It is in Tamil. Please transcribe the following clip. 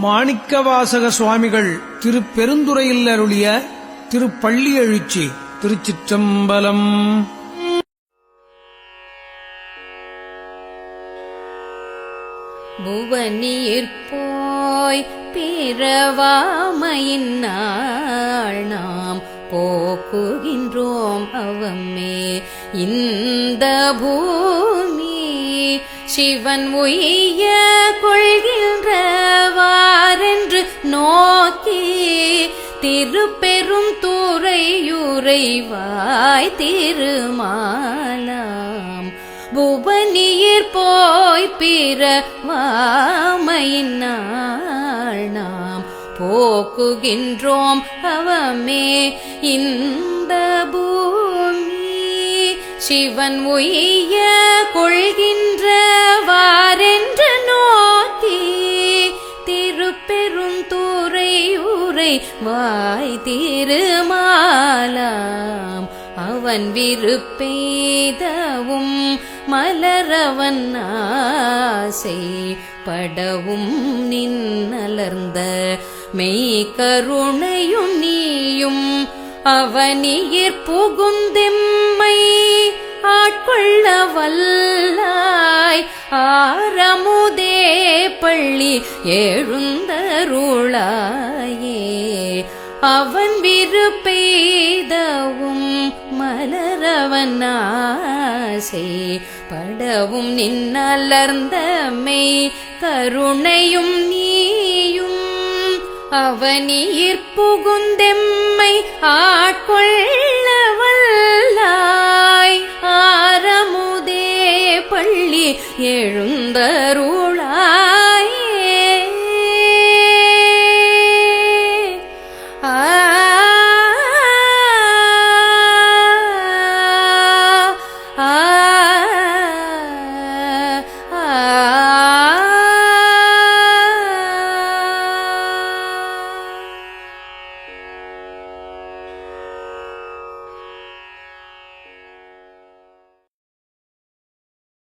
மாணிக்கவாசக சுவாமிகள் திருப்பெருந்துறையில் அருளிய திருப்பள்ளி எழுச்சி திருச்சிற்றம்பலம். புவனீர் போய் பிறவாமையின் நாள் நாம் போக்குகின்றோம் அவமே. இந்த பூமி சிவன் உய்ய கொள்கின்ற திருப்பெரும் துறையுறைவாய் திருமாலாம். புவனியிற் போய் பிறவாமையினாம் நாம் போக்குகின்றோம் அவமே இந்த பூமி. சிவன் உய்ய கொள்கின்றவாரென்று உரை வாய் திருமாலாம். அவன் விருப்பெய்தவும் மலரவன் ஆசை படவும் நின்னலர்ந்த மெய் கருணையும் நீயும் அவனியிற் புகுந்தெம்மை ஆட்கொள்ள வல்லாய். ஆ பள்ளி எழுந்தருளாயே. அவன் விருப்பெய்தவும் மலரவனாசை. படவும் நின்னலர்ந்த மெய் கருணையும் நீயும். அவனீர் புகுந்தெம்மை ஆட்கொள்ள வல்லாய் ஆரமுதே பள்ளி எழும்